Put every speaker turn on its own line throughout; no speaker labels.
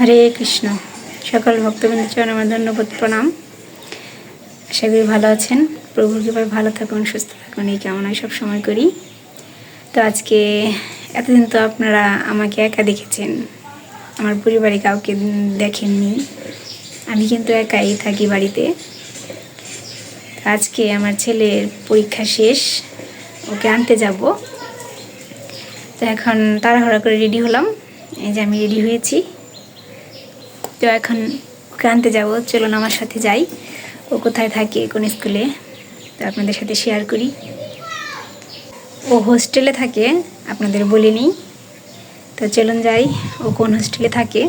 হরে কৃষ্ণ। সকল ভক্তবৃন্দ চরণ আমার ধন্যবাদ, প্রণাম। আশা করি ভালো আছেন। প্রভুর কৃপায় ভালো থাকুন, সুস্থ থাকুন, এই কামনায় সব সময় করি। তো আজকে এতদিন তো আপনারা আমাকে একা দেখেছেন। আমার পরিবারে কাউকে দেখেননি। আমি কিন্তু একাই থাকি বাড়িতে। আজকে আমার ছেলের পরীক্ষা শেষ। ওকে আনতে যাব। তো এখন তাড়াহুড়া করে রেডি হলাম। এই যে আমি রেডি হয়েছি। তো এখন ওকে আনতে যাব। চলুন আমার সাথে যাই। ও কোথায় থাকে কোন স্কুলে? তো আপনাদের সাথে শেয়ার করি। ও হোস্টেলে থাকে, আপনাদের বলিনি তো চলুন যাই, ও কোন হোস্টেলে থাকে?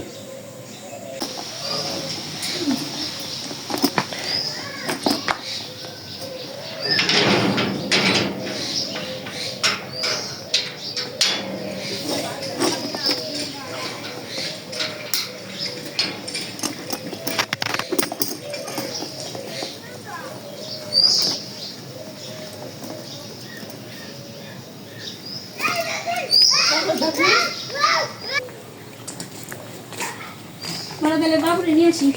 বাবুরে নিয়ে আসি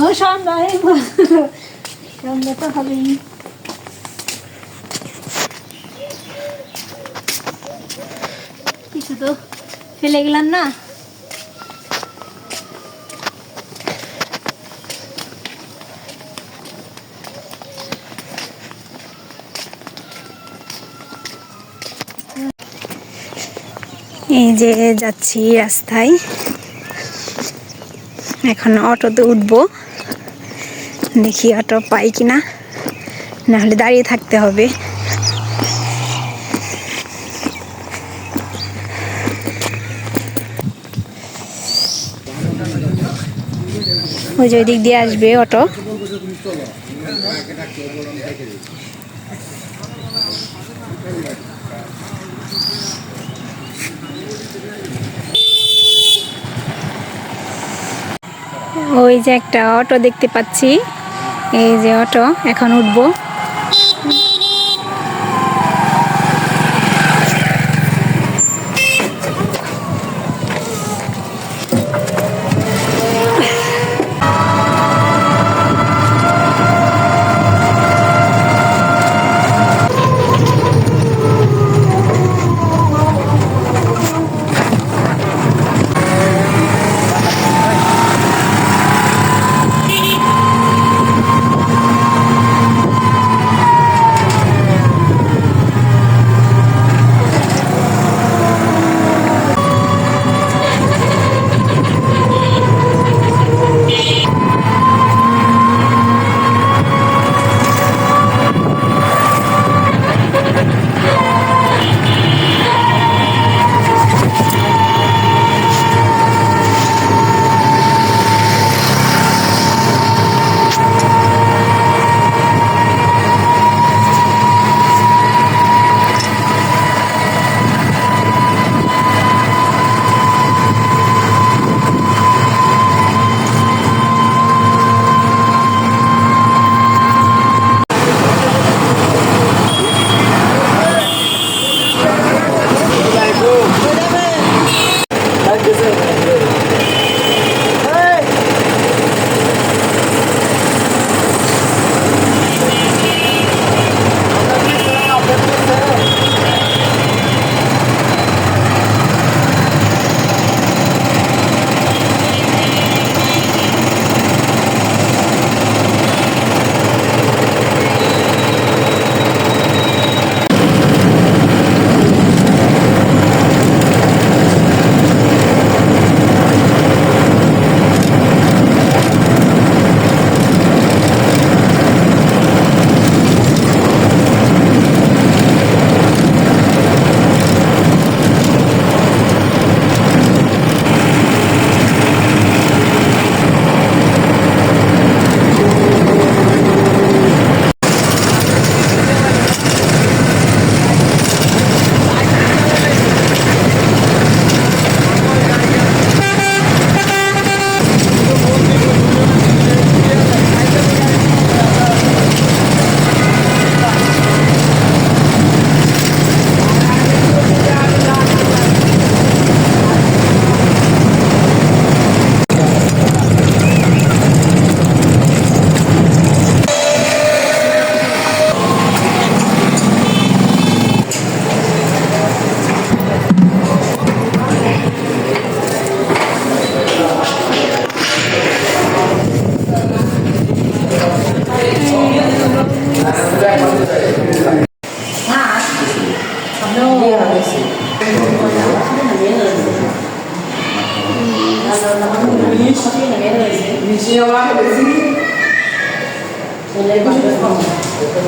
ও সন্ধ্যা সন্ধ্যা তো হবেই। কিছু তো ফেলে গেলাম না। এই যে যাচ্ছি রাস্তায়। এখন অটোতে উঠবো। দেখি অটো পাই কিনা। না হলে দাঁড়িয়ে থাকতে হবে। ওই যে ওই দিক দিয়ে আসবে অটো। ওই যে একটা অটো দেখতে পাচ্ছি। এই যে অটো এখন উঠবো।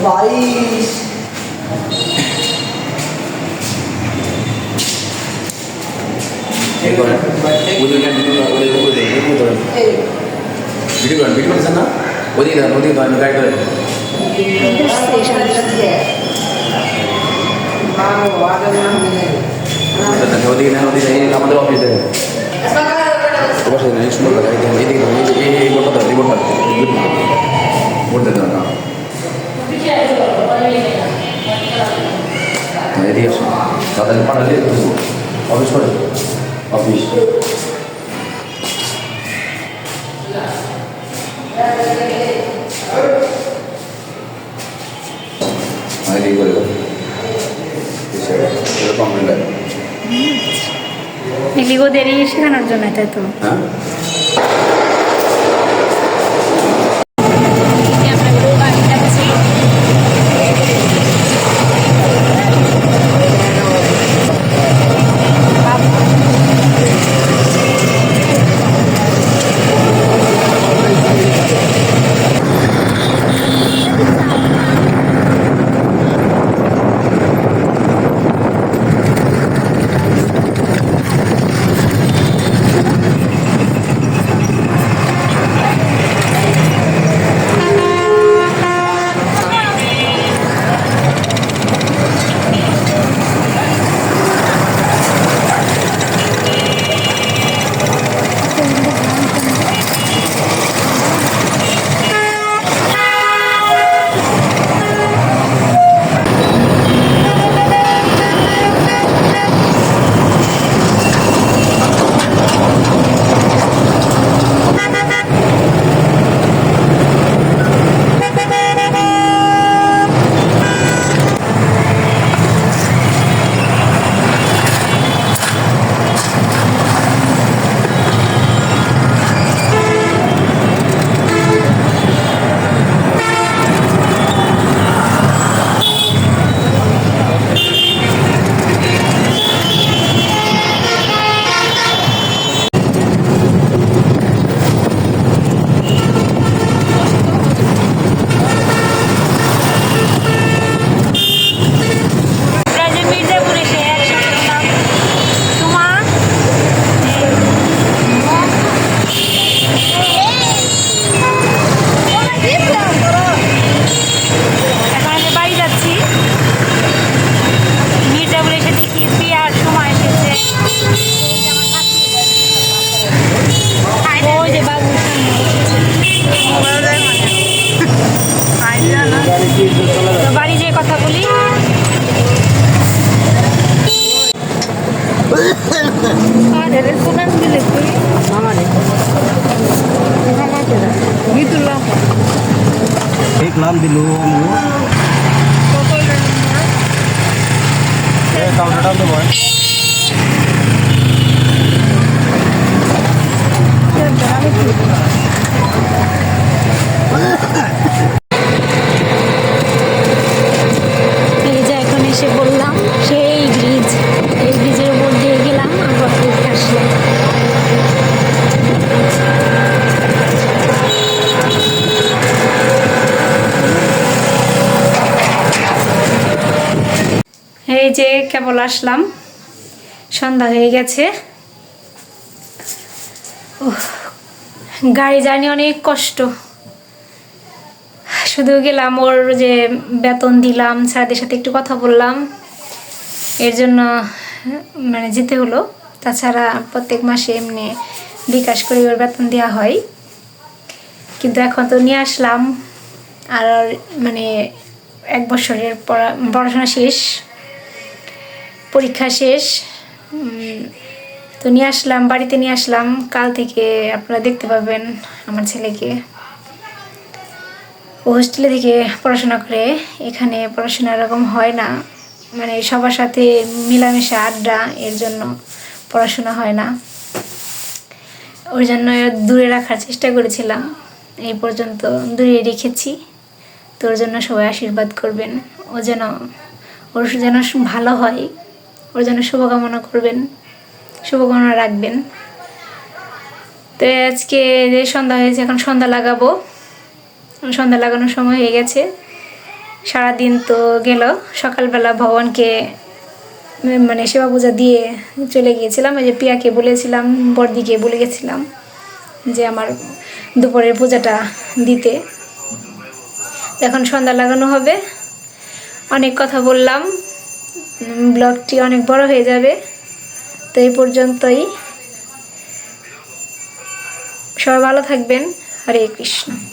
बारिश
एक और उधर का वीडियो का उधर को दे एक उधर वीडियो का वीडियो का ना उधर इधर उधर का निकाल कर स्टेशन लग गया हाँ वो आगे ना उधर उधर नहीं उधर नहीं काम तो ऑफ़िस है সুন্দর গাড়ি দেন এইদিকে ধরেন এই- এই এই বোর্ডটা এই বোর্ডটা বোর্ডটা ধরেন না এদিকে আসুন তাদের পাঠালে অফিস করে অফিস
এগুলোদের শেখানোর জন্য তাই তো।
হ্যাঁ?
ang biluhong eh, mo. Okay,
counter down the boy. Iya,
এই যে কেবল আসলাম। সন্ধ্যা হয়ে গেছে। গাড়ি জার্নি অনেক কষ্ট। শুধু গেলাম ওর যে বেতন দিলাম, স্যারদের সাথে একটু কথা বললাম। এর জন্য মানে যেতে হলো। তাছাড়া প্রত্যেক মাসে এমনি বিকাশ করে ওর বেতন দেওয়া হয়। কিন্তু এখন তো নিয়ে আসলাম। আর মানে এক বছরের পড়া পড়াশোনা শেষ। পরীক্ষা শেষ। তো নিয়ে আসলাম, বাড়িতে নিয়ে আসলাম। কাল থেকে আপনারা দেখতে পাবেন আমার ছেলেকে। ও হোস্টেলে থেকে পড়াশোনা করে। এখানে পড়াশোনা এরকম হয় না। মানে সবার সাথে মিলামেশা, আড্ডা, এর জন্য পড়াশোনা হয় না। ওর জন্য দূরে রাখার চেষ্টা করেছিলাম। এই পর্যন্ত দূরে রেখেছি। তোর জন্য সবাই আশীর্বাদ করবেন। ও যেন, ওর যেন ভালো হয়। ওর জন্য শুভকামনা করবেন, শুভকামনা রাখবেন। তো আজকে যে সন্ধ্যা হয়েছে, এখন সন্ধ্যা লাগাবো। সন্ধ্যা লাগানোর সময় হয়ে গেছে। সারাদিন তো গেল, সকালবেলা ভগবানকে মানে সেবা পূজা দিয়ে চলে গিয়েছিলাম। ওই যে পিয়াকে বলেছিলাম বর্দিকে বলে গেছিলাম যে আমার দুপুরের পূজাটা দিতে। এখন সন্ধ্যা লাগানো হবে। অনেক কথা বললাম। ব্লগটি অনেক বড় হয়ে যাবে। তো এই পর্যন্তই। সবাই ভালো থাকবেন। হরে কৃষ্ণ।